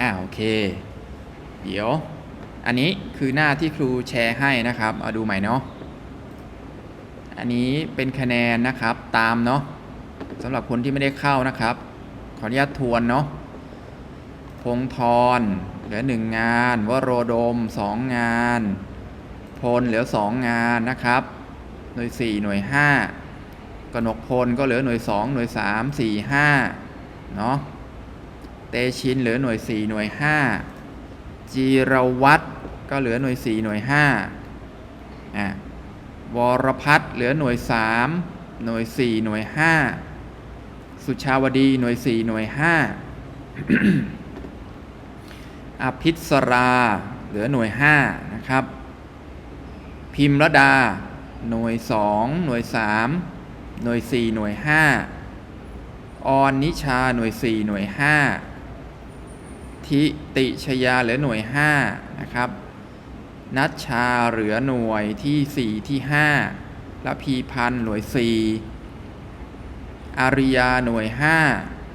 อ่าโอเค เดี๋ยว อันนี้คือหน้าที่ครูแชร์ให้นะครับเอาดูใหม่เนาะอันนี้เป็นคะแนนนะครับตามเนาะสำหรับคนที่ไม่ได้เข้านะครับ ขออนุญาตทวนเนาะพงธรเหลือหนึ่งงาน วโรดมสองงาน พลเหลือสองงานนะครับหน่วยสี่หน่วยห้ากนกพลก็เหลือหน่วยสองหน่วยสามสี่ห้าเนาะ เตชินเหลือหน่วย 4 หน่วย 5 จีรวัตรก็เหลือหน่วย 4 หน่วย5อะวรพัฒเหลือหน่วย 3 หน่วย 4 หน่วย 5 สุชาวดีหน่วย 4 หน่วย 5 อภิษราเหลือหน่วย 5 นะครับ พิมรดา หน่วย 2 หน่วย 3 หน่วย 4 หน่วย 5ออนนิชาหน่วย 4 หน่วย 5 ธิติชยาเหลือหน่วย5นะครับนัชชาเหลือหน่วยที่ 4 ที่5ละพีพันหน่วย 4 อาริยาหน่วย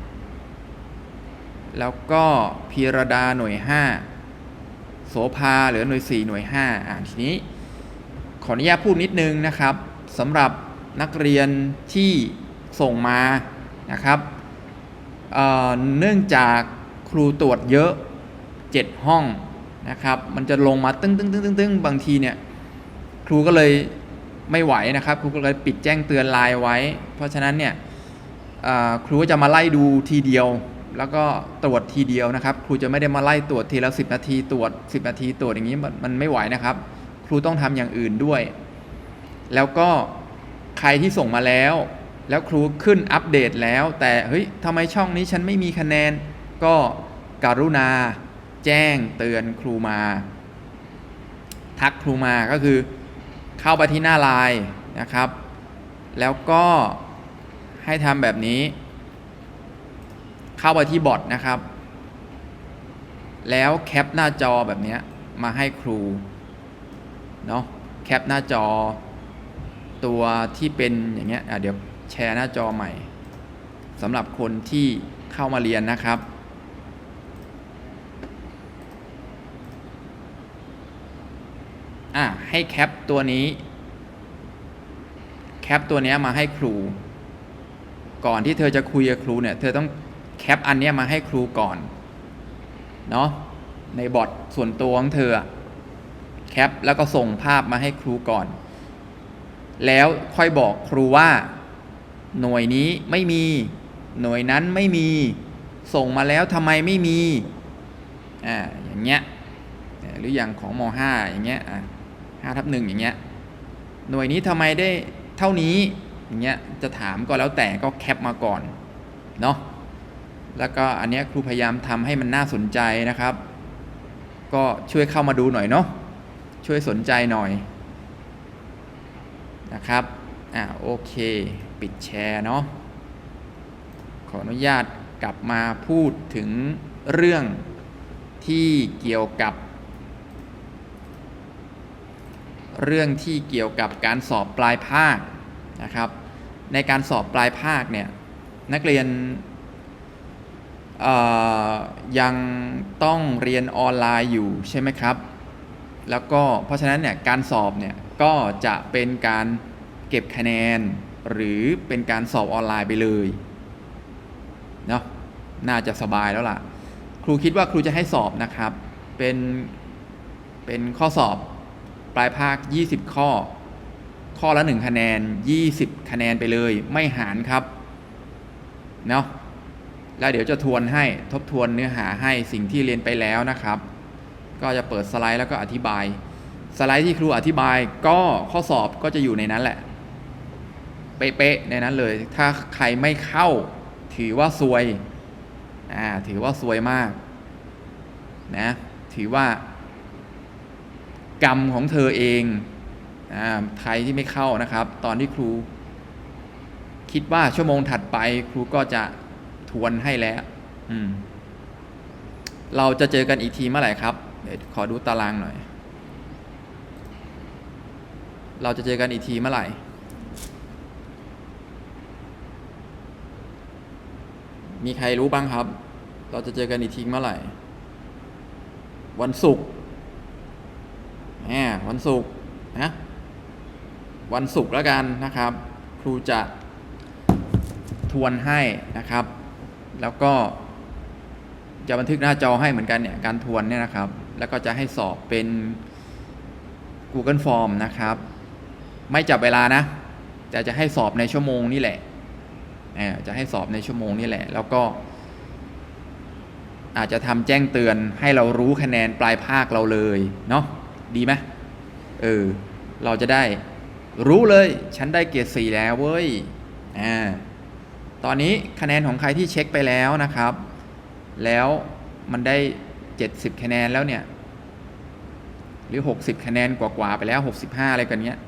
5 แล้วก็พีรดาหน่วย 5 โสภาเหลือหน่วย 4 หน่วย 5 อ่าทีนี้ ขออนุญาตพูดนิดนึงนะครับสำหรับนักเรียนที่ส่งมานะครับเเนื่องจาก ครูตรวจเยอะ 7 ห้องนะครับมันจะลงมาตึ้งตึ้งตึ้งตึ้งตึ้งบางทีเนี่ยครูก็เลยไม่ไหวนะครับครูก็เลยปิดแจ้งเตือนไลน์ไว้ เพราะฉะนั้นเนี่ยครูก็จะมาไล่ดูทีเดียว แล้วก็ตรวจทีเดียวนะครับ ครูจะไม่ได้มาไล่ตรวจทีละ10 นาทีตรวจ 10 นาทีตรวจอย่างนี้มันมันไม่ไหวนะครับ ครูต้องทำอย่างอื่นด้วย แล้วก็ใครที่ส่งมาแล้ว แล้วครูขึ้นอัปเดตแล้ว แต่เฮ้ยทำไมช่องนี้ฉันไม่มีคะแนน ก็การุณาแจ้งเตือนครูมา ทักครูมาก็คือเข้าไปที่หน้าไลน์นะครับ แล้วก็ให้ทำแบบนี้ เข้าไปที่บอทนะครับ แล้วแคปหน้าจอแบบนี้มาให้ครูเนาะแคปหน้าจอตัวที่เป็นอย่างเงี้ยอะเดี๋ยวแชร์หน้าจอใหม่สำหรับคนที่เข้ามาเรียนนะครับ่ะให้แคปตัวนี้ แคปตัวนี้มาให้ครู ก่อนที่เธอจะคุยกับครูเนี่ยเธอต้องแคปอันนี้มาให้ครูก่อนเนาะในบอทส่วนตัวของเธอแคปแล้วก็ส่งภาพมาให้ครูก่อน แล้วค่อยบอกครูว่า หน่วยนี้ไม่มี หน่วยนั้นไม่มี ส่งมาแล้วทำไมไม่มีอ่าอย่างเงี้ยหรืออย่างของม .5 อย่างเงี้ยอะ 5ทับหนึ่งอย่างเงี้ยหน่วยนี้ทำไมได้เท่านี้อย่างเงี้ยจะถามก็แล้วแต่ก็แคปมาก่อนเนาะแล้วก็อันนี้ครูพยายามทำให้มันน่าสนใจนะครับ ก็ช่วยเข้ามาดูหน่อยเนาะช่วยสนใจหน่อยนะครับอ่าโอเค ปิดแชร์เนาะขออนุญาตกลับมาพูดถึงเรื่องที่เกี่ยวกับ เรื่องที่เกี่ยวกับการสอบปลายภาคนะครับ ในการสอบปลายภาคเนี่ยนักเรียนยังต้องเรียนออนไลน์อยู่ใช่ไหมครับ แล้วก็เพราะฉะนั้นเนี่ยการสอบเนี่ยก็จะเป็นการเก็บคะแนน หรือเป็นการสอบออนไลน์ไปเลยเนาะน่าจะสบายแล้วล่ะ ครูคิดว่าครูจะให้สอบนะครับ เป็นเป็นข้อสอบ ปลายภาค 20 ข้อ ข้อละ 1 คะแนน 20 คะแนนไปเลย ไม่หารครับ เนาะแล้วเดี๋ยวจะทวนให้ทบทวนเนื้อหาให้สิ่งที่เรียนไปแล้วนะครับ ก็จะเปิดสไลด์แล้วก็อธิบาย สไลด์ที่ครูอธิบายก็ข้อสอบก็จะอยู่ในนั้นแหละ เป๊ะๆในนั้นเลย ถ้าใครไม่เข้า ถือว่าซวยอ่าถือว่าซวยมากนะถือว่า กรรมของเธอเองอ่าใครที่ไม่เข้านะครับ ตอนที่ครู คิดว่าชั่วโมงถัดไปครูก็จะทวนให้แล้วอืมเราจะเจอกันอีกทีเมื่อไหร่ครับเดี๋ยวขอดูตารางหน่อย เราจะเจอกันอีกทีเมื่อไหร่ มีใครรู้บ้างครับ เราจะเจอกันอีกทีเมื่อไหร่ วันศุกร์ วันศุกร์นะวันศุกร์แล้วกันนะครับ ครูจะทวนให้นะครับ แล้วก็จะบันทึกหน้าจอให้เหมือนกันเนี่ยการทวนเนี่ยนะครับ แล้วก็จะให้สอบเป็น Google Form นะครับ ไม่จับเวลานะแต่จะให้สอบในชั่วโมงนี่แหละจะให้สอบในชั่วโมงนี่แหละ แล้วก็ อาจจะทำแจ้งเตือนให้เรารู้คะแนนปลายภาคเราเลยเนาะ ดีไหมเออ เราจะได้รู้เลย ฉันได้เกียรติสี่แล้วเว้ย อ่า ตอนนี้คะแนนของใครที่เช็คไปแล้วนะครับ แล้วมันได้ 70 คะแนนแล้วเนี่ย หรือ 60 คะแนนกว่าๆไปแล้ว 65 อะไรกันเนี้ย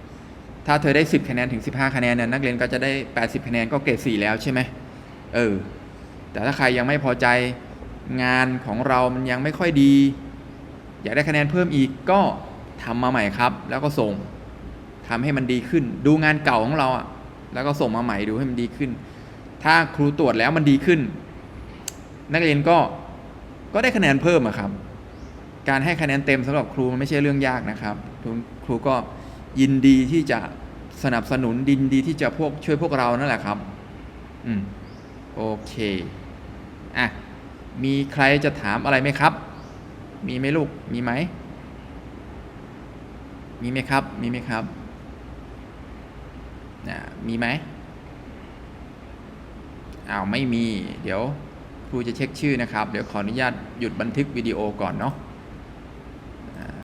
ถ้าเธอได้ 10 คะแนนถึง 15 คะแนนเนี่ยนักเรียนก็จะได้ 80 คะแนนก็เกรด4แล้วใช่ไหมเออ แต่ถ้าใครยังไม่พอใจงานของเรามันยังไม่ค่อยดี อยากได้คะแนนเพิ่มอีกก็ทำมาใหม่ครับ แล้วก็ส่งทำให้มันดีขึ้น ดูงานเก่าของเราอะแล้วก็ส่งมาใหม่ดูให้มันดีขึ้น ถ้าครูตรวจแล้วมันดีขึ้น นักเรียนก็ก็ได้คะแนนเพิ่มอะครับ การให้คะแนนเต็มสำหรับครูมันไม่ใช่เรื่องยากนะครับครูครูก็ยินดีที่จะสนับสนุนดินดีที่จะพวกช่วยพวกเรานั่นแหละครับ อืม โอเค อะ มีใครจะถามอะไรไหมครับ มีไหมลูก มีไหม มีไหมครับ มีไหมครับนะมีไหมอ้าวไม่มี เดี๋ยวครูจะเช็คชื่อนะครับ เดี๋ยวขออนุญาตหยุดบันทึกวิดีโอก่อนเนาะ